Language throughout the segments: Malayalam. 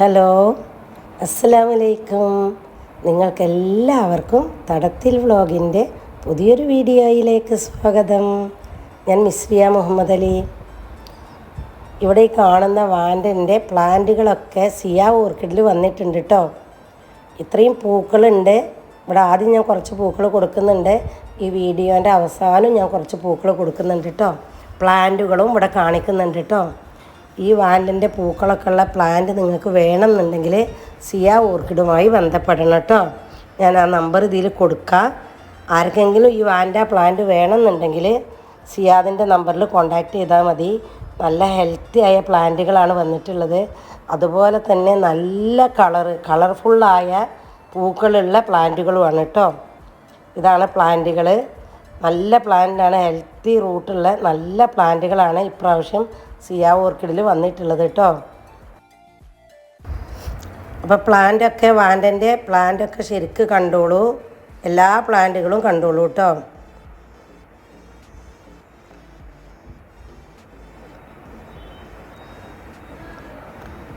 ഹലോ അസ്സലാമലൈക്കും. നിങ്ങൾക്കെല്ലാവർക്കും തടത്തിൽ വ്ളോഗിന്റെ പുതിയൊരു വീഡിയോയിലേക്ക് സ്വാഗതം. ഞാൻ മിസ്രിയ മുഹമ്മദ് അലി. ഇവിടെ ഈ കാണുന്ന വാൻഡന്റെ പ്ലാന്റുകളൊക്കെ സിയ ഓർക്കിഡിൽ വന്നിട്ടുണ്ട് കേട്ടോ ഇത്രയും പൂക്കളുണ്ട്. ഇവിടെ ആദ്യം ഞാൻ കുറച്ച് പൂക്കൾ കൊടുക്കുന്നുണ്ട്. ഈ വീഡിയോന്റെ അവസാനം ഞാൻ കുറച്ച് പൂക്കൾ കൊടുക്കുന്നുണ്ട് കേട്ടോ പ്ലാന്റുകളും ഇവിടെ കാണിക്കുന്നുണ്ട് കേട്ടോ ഈ വാൻഡിന്റെ പൂക്കളൊക്കെ ഉള്ള പ്ലാന്റ് നിങ്ങൾക്ക് വേണമെന്നുണ്ടെങ്കിൽ സിയ ഓർക്കിഡുമായി ബന്ധപ്പെടണം കേട്ടോ. ഞാൻ ആ നമ്പർ ഇതിൽ കൊടുക്കുക ആർക്കെങ്കിലും ഈ വാൻഡ പ്ലാന്റ് വേണമെന്നുണ്ടെങ്കിൽ സിയാദിന്റെ നമ്പറിൽ കോണ്ടാക്ട് ചെയ്താൽ മതി. നല്ല ഹെൽത്തി ആയ പ്ലാന്റുകളാണ് വന്നിട്ടുള്ളത്. അതുപോലെ തന്നെ നല്ല കളറ് കളർഫുള്ളായ പൂക്കളുള്ള പ്ലാന്റുകളുമാണ് കേട്ടോ. ഇതാണ് പ്ലാന്റുകൾ നല്ല പ്ലാന്റാണ് ഹെൽത്തി റൂട്ടുള്ള നല്ല പ്ലാന്റുകളാണ് ഇപ്രാവശ്യം സിയാ ഓർക്കിഡിൽ വന്നിട്ടുള്ളത് കേട്ടോ. അപ്പോൾ പ്ലാന്റൊക്കെ വാൻഡന്റെ പ്ലാന്റൊക്കെ ശരിക്ക് കണ്ടോളൂ. എല്ലാ പ്ലാന്റുകളും കണ്ടോളൂ കേട്ടോ.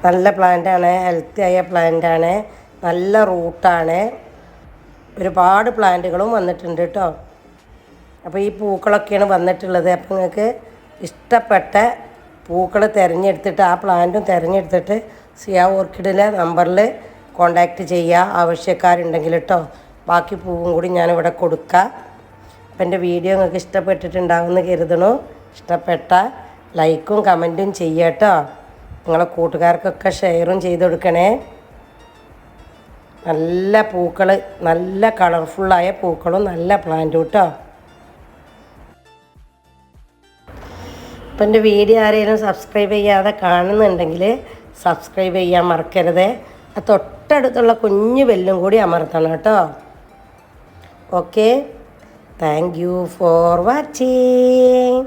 നല്ല പ്ലാന്റാണ് ഹെൽത്തി ആയ പ്ലാന്റാണ് നല്ല റൂട്ടാണ് ഒരുപാട് പ്ലാന്റുകളും വന്നിട്ടുണ്ട് കേട്ടോ. അപ്പോൾ ഈ പൂക്കളൊക്കെയാണ് വന്നിട്ടുള്ളത്. അപ്പോൾ നിങ്ങൾക്ക് ഇഷ്ടപ്പെട്ട പൂക്കൾ തിരഞ്ഞെടുത്തിട്ട് ആ പ്ലാന്റും തിരഞ്ഞെടുത്തിട്ട് സിയ ഓർക്കിഡിലെ നമ്പറിൽ കോണ്ടാക്റ്റ് ചെയ്യുക ആവശ്യക്കാരുണ്ടെങ്കിൽ കേട്ടോ ബാക്കി പൂവും കൂടി ഞാനിവിടെ കൊടുക്കുക അപ്പം എന്റെ വീഡിയോ നിങ്ങൾക്ക് ഇഷ്ടപ്പെട്ടിട്ടുണ്ടാവുമെന്ന് കരുതണു ഇഷ്ടപ്പെട്ട ലൈക്കും കമന്റും ചെയ്യട്ടോ. നിങ്ങളെ കൂട്ടുകാർക്കൊക്കെ ഷെയറും ചെയ്ത് കൊടുക്കണേ. നല്ല പൂക്കൾ നല്ല കളർഫുള്ളായ പൂക്കളും നല്ല പ്ലാന്റും കേട്ടോ അപ്പം എന്റെ വീഡിയോ ആരെങ്കിലും സബ്സ്ക്രൈബ് ചെയ്യാതെ കാണുന്നുണ്ടെങ്കിൽ സബ്സ്ക്രൈബ് ചെയ്യാൻ മറക്കരുത്. ആ തൊട്ടടുത്തുള്ള കുഞ്ഞു ബെല്ലും കൂടി അമർത്തണം കേട്ടോ. Okay thank you for watching